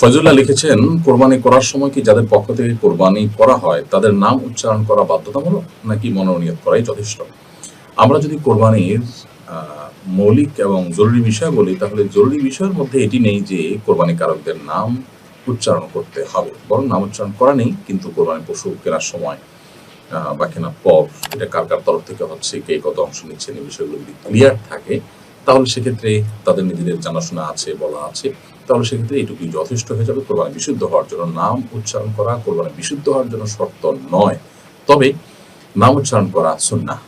ফজলুল্লাহ লিখেছেন, কোরবানি করার সময় কি যাদের পক্ষ থেকে কোরবানি করা হয়, তাদের নাম উচ্চারণ করা বাধ্যতামূলক, নাকি মনোনীত করাই যথেষ্ট? আমরা যদি কোরবানির মৌলিক এবং জরুরি বিষয় বলি, তাহলে জরুরি বিষয়ের মধ্যে এটি নেই যে কোরবানি কারকদের নাম উচ্চারণ করতে হবে, বরং নাম উচ্চারণ করা নেই, কিন্তু কোরবানি পশু কেনার সময় বা কেনার পর, এটা কার কার তরফ থেকে হচ্ছে, কে কত অংশ নিচ্ছেন, এই বিষয়গুলো যদি ক্লিয়ার থাকে তাহলে সেক্ষেত্রে তাদের নিজেদের জানাশোনা আছে, বলা আছে। তাহলে সেক্ষেত্রে এটুকুই যথেষ্ট হয়ে যাবে। কোরবানি বিশুদ্ধ হওয়ার জন্য নাম উচ্চারণ করা, কোরবানি বিশুদ্ধ হওয়ার জন্য শর্ত নয়। তবে নাম উচ্চারণ করা সুন্নাহ।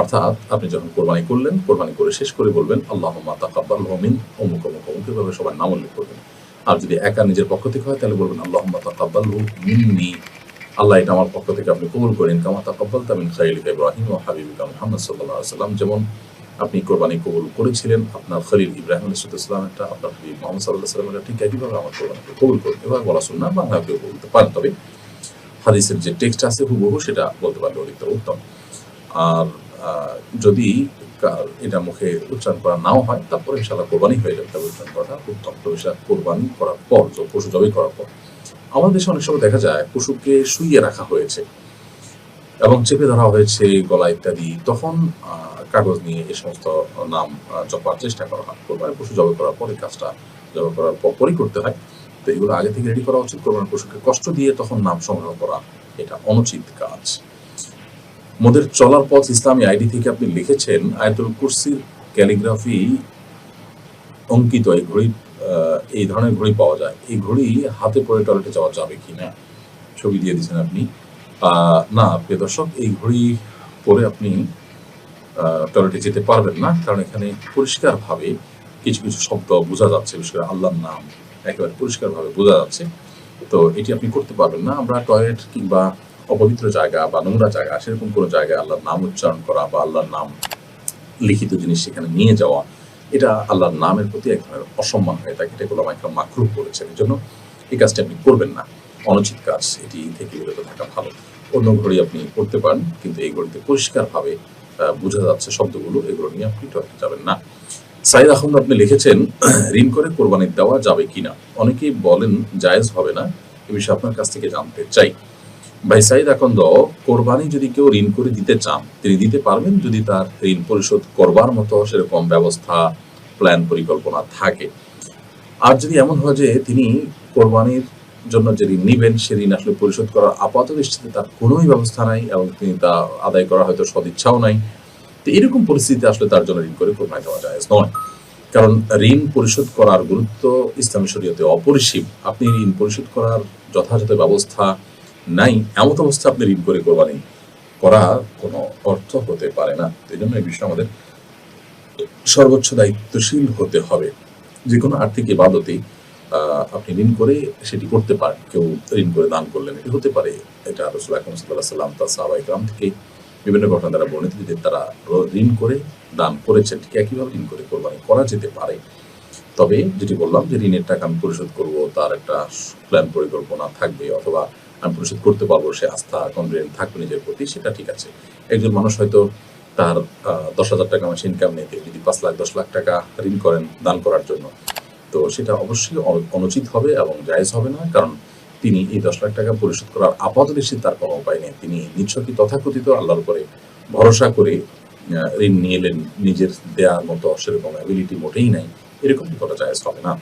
অর্থাৎ আপনি যখন কোরবানি করলেন, কোরবানি করে শেষ করে বলবেন আল্লাহ তাকাব্বাল মিন অমুক অমুক অমুক এভাবে সবাই নাম উল্লেখ করবেন। আর যদি একা নিজের পক্ষ থেকে হয়, তাহলে বলবেন আল্লাহ তাকাব্বাল মিন্নি। আল্লাহ এটা আমার পক্ষ থেকে আপনি কবুল করেন। কামা তাকাব্বাল তামিন খাইলিকা ইব্রাহিম ও হাবিবিকা মুহাম্মদ আলাইহি সাল্লাম যেমন আপনি কোরবানি কবুল করেছিলেন, আপনার খলিল ইব্রাহিম আলাইসালাম একটা, আপনার হাবিব মোহাম্মদ সাল্লাহ সাল্লাম ঠিক একইভাবে আমার কোরবানিকে কবুল করুন এভাবে বলা শুন না বাংলা কেউ বলতে পারেন। তবে হাদিসের যে টেক্সট আছে হুবহু সেটা বলতে পারলে অধিকতর উত্তম। আর যদি এটা মুখে উচ্চারণ করা নাও হয়, তারপরে ইনশাল্লাহ কোরবানি হয়ে যাবে তবে উচ্চারণ করাটা উত্তম। তবে সেটা কোরবানি করার পর, পশু জবাই করার পর। আমাদের দেশে অনেক সময় দেখা যায়, পশুকে শুইয়ে রাখা হয়েছে। এবং চেপে ধরা হয়েছে গলা ইত্যাদি, তখন কাগজ নিয়ে এই সমস্ত নাম জপার চেষ্টা করা হয়। কোরবানি পশু জবাই করার পরে কাজটা জবাই করার পরই করতে হয়। তো এগুলো আগে থেকে রেডি করা উচিত। কোরবানি পশুকে কষ্ট দিয়ে তখন নাম সংগ্রহ করা এটা অনুচিত কাজ। মোদের চলার পথ ইসলামী আইডি থেকে আপনি লিখেছেন, আয়াতুল কুরসির ক্যালিগ্রাফি অঙ্কিত এই ঘড়ি এই ধরনের ঘড়ি পাওয়া যায়। এই ঘড়ি হাতে পরে টয়লেটে যাওয়া যাবে কি না ছবি দিয়ে দিয়েছেন আপনি। না, প্রিয় দর্শক, এই ঘড়ি পরে আপনি টয়লেটে যেতে পারবেন না, কারণ এখানে পরিষ্কারভাবে কিছু কিছু শব্দ বোঝা যাচ্ছে, বিশেষ করে আল্লাহর নাম একেবারে পরিষ্কারভাবে বোঝা যাচ্ছে। তো এটি আপনি করতে পারবেন না। আমরা টয়লেট কিংবা অপবিত্র জায়গা বা নোংরা জায়গা, সেরকম কোনো জায়গায় আল্লাহর নাম উচ্চারণ করা বা আল্লাহর নাম লিখিত জিনিস সেখানে নিয়ে যাওয়া, এটা আল্লাহর নামের প্রতি এক ধরনের অসম্মান হয়ে থাকে। এটা এগুলো মাইক্রো মাকরু করেছেন এই জন্য এই কাজটি আপনি করবেন না। অনুচিত কাজ এটি থেকে বিরত থাকা ভালো। অন্য ঘড়ি আপনি করতে পারেন, কিন্তু এই ঘড়িতে পরিষ্কারভাবে বোঝা যাচ্ছে শব্দগুলো, এগুলো নিয়ে আপনি টয়লেটে যাবেন না। সাইদ আহমদ, আপনি লিখেছেন, ঋণ করে কোরবানি দেওয়া যাবে কিনা? অনেকেই বলেন, জায়েজ হবে না। এ বিষয়ে আপনার কাছ থেকে জানতে চাই। ভাই সাইদ আকন্দ কোরবানি যদি কেউ ঋণ করে দিতে চান, তিনি দিতে পারবেন যদি তার ঋণ পরিশোধ করবার মতো সেরকম ব্যবস্থা, প্ল্যান পরিকল্পনা থাকে। আর যদি এমন হয় যে তিনি কোরবানির জন্য যে ঋণ নিবেন সে ঋণ আসলে পরিশোধ করার আপাত দৃষ্টিতে তার কোনোই ব্যবস্থা নাই এবং তিনি তা আদায় করা হয়তো সদিচ্ছাও নাই। তো এরকম পরিস্থিতিতে আসলে তার জন্য ঋণ করে কোরবানি দেওয়া যায়। নয় কারণ ঋণ পরিশোধ করার গুরুত্ব ইসলামী শরীয়তে অপরিসীম। আপনি ঋণ পরিশোধ করার যথাযথ ব্যবস্থা নাই এমন অবস্থা আপনি ঋণ করে কোরবানি করা কোনো অর্থ হতে পারে না। এই জন্য এই বিষয়ে আমাদের সর্বোচ্চ দায়িত্বশীল হতে হবে। যে কোনো আর্থিক ইবাদতে আহ, আপনি ঋণ করে সেটি করতে পারেন। কেউ ঋণ করে দান করলেন, এটি হতে পারে। এটা রসুল আকরম সাল্লাহ সাল্লাম তার সাহাবাই গ্রাম থেকে বিভিন্ন ঘটনা দ্বারা বর্ণিত যে তারা ঋণ করে দান করেছেন। ঠিক একইভাবে ঋণ করে কোরবানি করা যেতে পারে। তবে যেটি বললাম যে ঋণের টাকা আমি পরিশোধ করব, তার একটা প্ল্যান পরিকল্পনা থাকবে অথবা আমি পরিশোধ করতে পারব, সে আস্থা কনফিডেন্ট থাকবে নিজের প্রতি, সেটা ঠিক আছে। একজন মানুষ হয়তো তার দশ হাজার টাকা মাসে ইনকাম নিতে, যদি পাঁচ লাখ, দশ লাখ টাকা ঋণ করেন দান করার জন্য তো সেটা অবশ্যই অনুচিত হবে এবং জায়জ হবে না, কারণ তিনি এই দশ লাখ টাকা পরিশোধ করার আপাত বেশি তার কোনো উপায় নেই। তিনি নিচ্ছকই তথাকথিত আল্লাহর উপরে ভরসা করে ঋণ নিয়ে এলেন, নিজের দেয়ার মতো সেরকম অ্যাবিলিটি মোটেই নাই এরকম করা জায়জ হবে না।